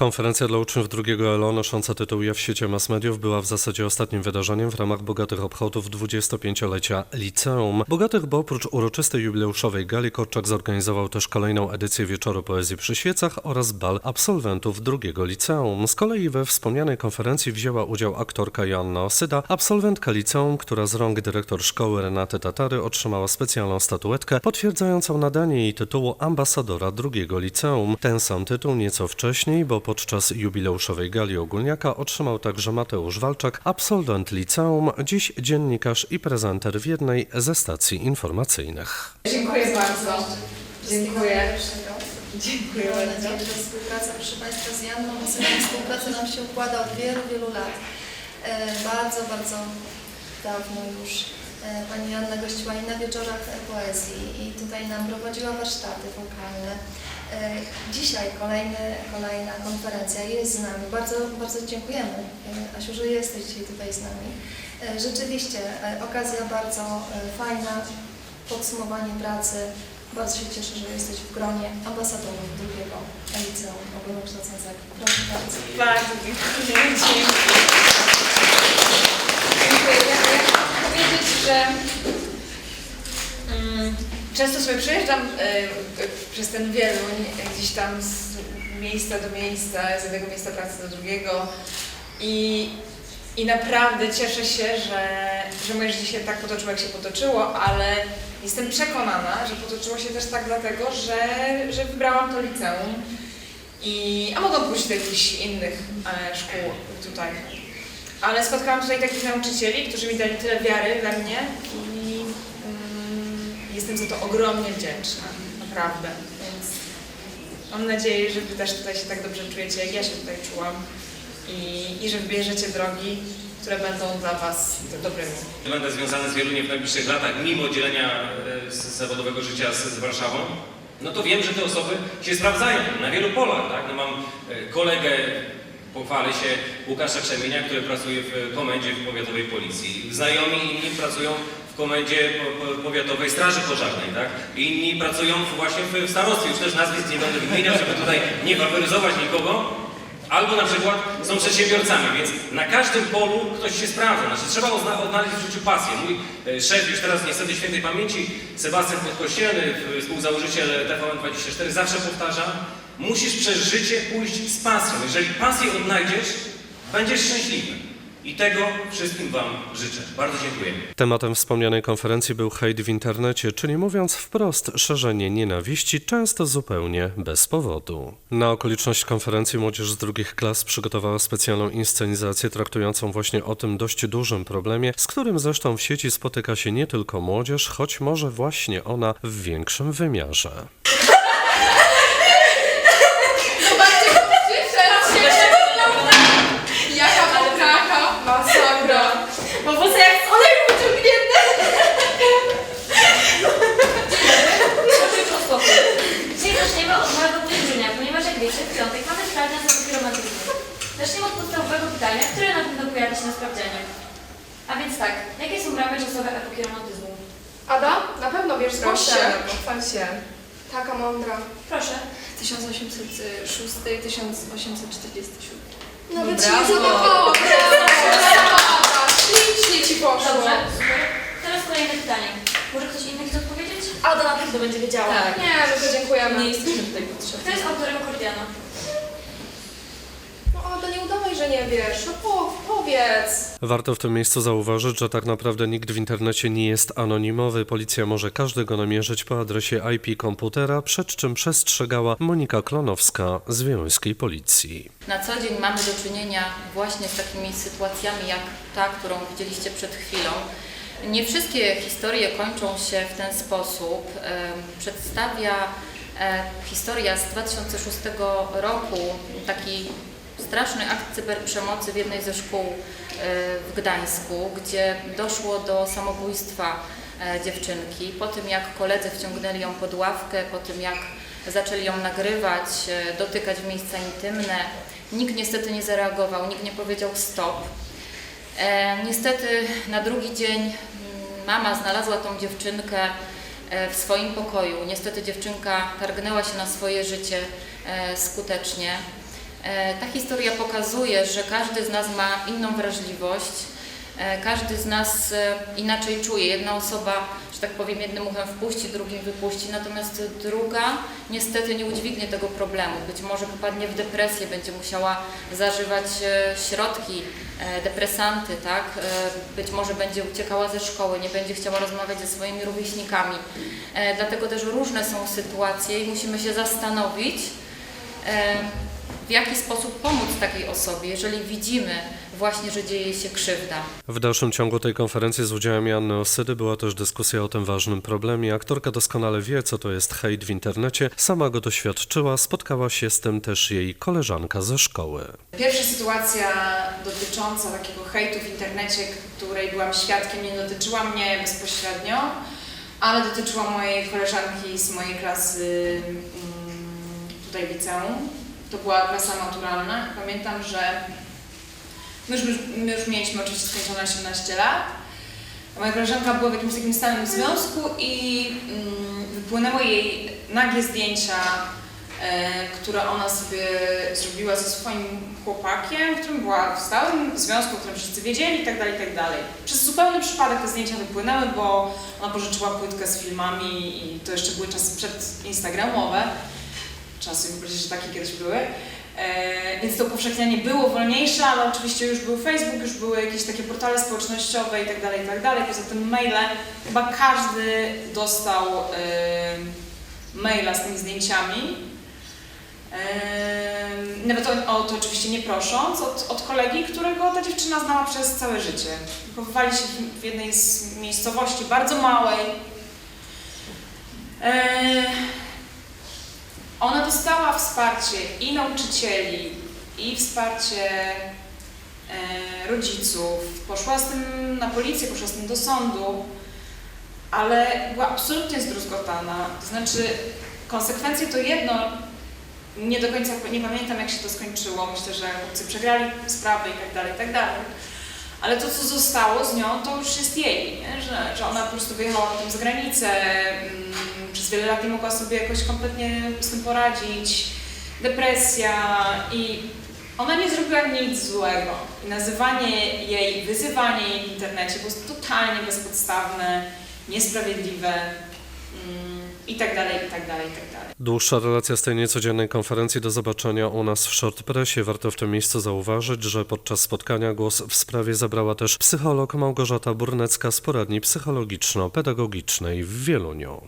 Konferencja dla uczniów drugiego ELO nosząca tytuł Ja w świecie mass mediów była w zasadzie ostatnim wydarzeniem w ramach bogatych obchodów 25-lecia liceum. Bogatych, bo oprócz uroczystej jubileuszowej gali Korczak zorganizował też kolejną edycję Wieczoru Poezji przy Świecach oraz bal absolwentów drugiego liceum. Z kolei we wspomnianej konferencji wzięła udział aktorka Joanna Osyda, absolwentka liceum, która z rąk dyrektor szkoły Renaty Tatary otrzymała specjalną statuetkę potwierdzającą nadanie jej tytułu ambasadora drugiego liceum. Ten sam tytuł nieco wcześniej, bo podczas jubileuszowej gali ogólniaka otrzymał także Mateusz Walczak, absolwent liceum, dziś dziennikarz i prezenter w jednej ze stacji informacyjnych. Dziękuję bardzo. Dziękuję. Dziękuję Mam nadzieję, że współpraca, proszę Państwa, z Janną Osyną, współpraca nam się układa od wielu, wielu lat. E, bardzo, bardzo dawno już e, Pani Janna gościła i na wieczorach e, poezji i tutaj nam prowadziła warsztaty wokalne. E, dzisiaj kolejny, kolejna konferencja jest z nami. Bardzo, bardzo dziękujemy e, Asiu, że jesteś dzisiaj tutaj z nami. E, rzeczywiście okazja bardzo fajna, podsumowanie pracy. Bardzo się cieszę, że jesteś w gronie ambasadorów drugiego liceum ogólnokształcącego. Proszę bardzo. Bardzo dziękuję. Dziękuję. Ja, chcę powiedzieć, że często sobie przejeżdżam y, przez ten Wieluń, gdzieś tam z miejsca do miejsca, z jednego miejsca pracy do drugiego i, i naprawdę cieszę się, że, że moje życie się tak potoczyło, jak się potoczyło, ale jestem przekonana, że potoczyło się też tak dlatego, że, że wybrałam to liceum. I, a mogłam pójść do jakichś innych e, szkół tutaj. Ale spotkałam tutaj takich nauczycieli, którzy mi dali tyle wiary we mnie i jestem za to ogromnie wdzięczna, naprawdę. Więc mam nadzieję, że Wy też tutaj się tak dobrze czujecie, jak ja się tutaj czułam i, i że wybierzecie drogi, które będą dla Was dobrymi. Będę związany z Wieluniem w najbliższych latach, mimo dzielenia e, zawodowego życia z, z Warszawą, no to wiem, że te osoby się sprawdzają na wielu polach. Tak? No mam e, kolegę, pochwalę się, Łukasza Krzemienia, który pracuje w komendzie w powiatowej policji. Znajomi inni pracują komendzie po, po, powiatowej straży pożarnej, tak? Inni pracują właśnie w, starostwie, już też nazwisk nie będę wymieniał, żeby tutaj nie faworyzować nikogo. Albo na przykład są przedsiębiorcami, więc na każdym polu ktoś się sprawdza. Znaczy, trzeba odnaleźć w życiu pasję. Mój e, szef już teraz niestety świętej pamięci, Sebastian Podkościelny, współzałożyciel TVN24, zawsze powtarza, musisz przez życie pójść z pasją. Jeżeli pasję odnajdziesz, będziesz szczęśliwy. I tego wszystkim Wam życzę. Bardzo dziękuję. Tematem wspomnianej konferencji był hejt w internecie, czyli mówiąc wprost, szerzenie nienawiści, często zupełnie bez powodu. Na okoliczność konferencji młodzież z drugich klas przygotowała specjalną inscenizację traktującą właśnie o tym dość dużym problemie, z którym zresztą w sieci spotyka się nie tylko młodzież, choć może właśnie ona w większym wymiarze. Jaka pokraka, masakra. Bo włosy jak z oleju wyciągnięte. Dzisiaj małego wydarzenia, ponieważ jak wiecie, w piątek mamy sprawdzian z eduki romantyzmu. Zaczniemy od podstawowego pytania, które na pewno pojawi się na sprawdzianie. A więc tak, jakie są ramy czasowe epoki romantyzmu? Ada, na pewno wiesz, zgłoś Proszę, się. pochwal się. Taka mądra. Proszę. 1806-1847. Nawet się Brawo. nie. Ada na pewno będzie wiedziała. Tak. Nie, no to dziękujemy. Nie jesteśmy tutaj potrzebni. Kto jest autorem akordiana? No Ada, nie udawaj, że nie wiesz. No po, powiedz. Warto w tym miejscu zauważyć, że tak naprawdę nikt w internecie nie jest anonimowy. Policja może każdego namierzyć po adresie IP komputera, przed czym przestrzegała Monika Klonowska z Wieluńskiej Policji. Na co dzień mamy do czynienia właśnie z takimi sytuacjami jak ta, którą widzieliście przed chwilą. Nie wszystkie historie kończą się w ten sposób. Przedstawia e, historia z 2006 roku taki straszny akt cyberprzemocy w jednej ze szkół e, w Gdańsku, gdzie doszło do samobójstwa e, dziewczynki. Po tym jak koledzy wciągnęli ją pod ławkę, po tym jak zaczęli ją nagrywać, dotykać w miejsca intymne, nikt niestety nie zareagował, nikt nie powiedział stop. Niestety na drugi dzień mama znalazła tą dziewczynkę e, w swoim pokoju. Niestety dziewczynka targnęła się na swoje życie e, skutecznie. E, Ta historia pokazuje, że każdy z nas ma inną wrażliwość, każdy z nas e, inaczej czuje. Jedna osoba, że tak powiem, jednym uchem wpuści, drugim wypuści, natomiast druga niestety nie udźwignie tego problemu. Być może popadnie w depresję, będzie musiała zażywać e, środki, e, depresanty, tak? E, Być może będzie uciekała ze szkoły, nie będzie chciała rozmawiać ze swoimi rówieśnikami. E, Dlatego też różne są sytuacje i musimy się zastanowić, e, w jaki sposób pomóc takiej osobie, jeżeli widzimy właśnie, że dzieje się krzywda. W dalszym ciągu tej konferencji z udziałem Janny Osydy była też dyskusja o tym ważnym problemie. Aktorka doskonale wie, co to jest hejt w internecie, sama go doświadczyła, spotkała się z tym też jej koleżanka ze szkoły. Pierwsza sytuacja dotycząca takiego hejtu w internecie, której byłam świadkiem, nie dotyczyła mnie bezpośrednio, ale dotyczyła mojej koleżanki z mojej klasy mm, tutaj w liceum. To była klasa maturalna. Pamiętam, że my już, my już mieliśmy oczywiście skończone 18 lat. Moja koleżanka była w jakimś takim stałym związku i mm, wypłynęły jej nagie zdjęcia e, które ona sobie zrobiła ze swoim chłopakiem, którym była w stałym związku, o którym wszyscy wiedzieli itd., itd. Przez zupełny przypadek te zdjęcia wypłynęły, bo ona pożyczyła płytkę z filmami i to jeszcze były czasy przedinstagramowe. Czasy, myślę, że takie kiedyś były. E, więc to upowszechnianie było wolniejsze, ale oczywiście już był Facebook, już były jakieś takie portale społecznościowe itd., itd. Poza tym maile, chyba każdy dostał e, maila z tymi zdjęciami. Ehm, Nawet o, o to oczywiście nie prosząc, od, od kolegi, którego ta dziewczyna znała przez całe życie. Wychowywali się w, jednej z miejscowości, bardzo małej. Ehm, Ona dostała wsparcie i nauczycieli, i wsparcie e, rodziców. Poszła z tym na policję, poszła z tym do sądu, ale była absolutnie zdruzgotana. To znaczy, konsekwencje to jedno, nie do końca nie pamiętam jak się to skończyło. Myślę, że chłopcy przegrali sprawę i tak dalej, i tak dalej. Ale to, co zostało z nią, to już jest jej, nie? Że, że ona po prostu wyjechała potem za granicę, mm, przez wiele lat nie mogła sobie jakoś kompletnie z tym poradzić, depresja i ona nie zrobiła nic złego. I nazywanie jej, wyzywanie jej w internecie było totalnie bezpodstawne, niesprawiedliwe mm, i tak dalej, i tak dalej, i tak dalej. Dłuższa relacja z tej niecodziennej konferencji do zobaczenia u nas w Short Pressie. Warto w tym miejscu zauważyć, że podczas spotkania głos w sprawie zabrała też psycholog Małgorzata Burnecka z poradni psychologiczno-pedagogicznej w Wieluniu.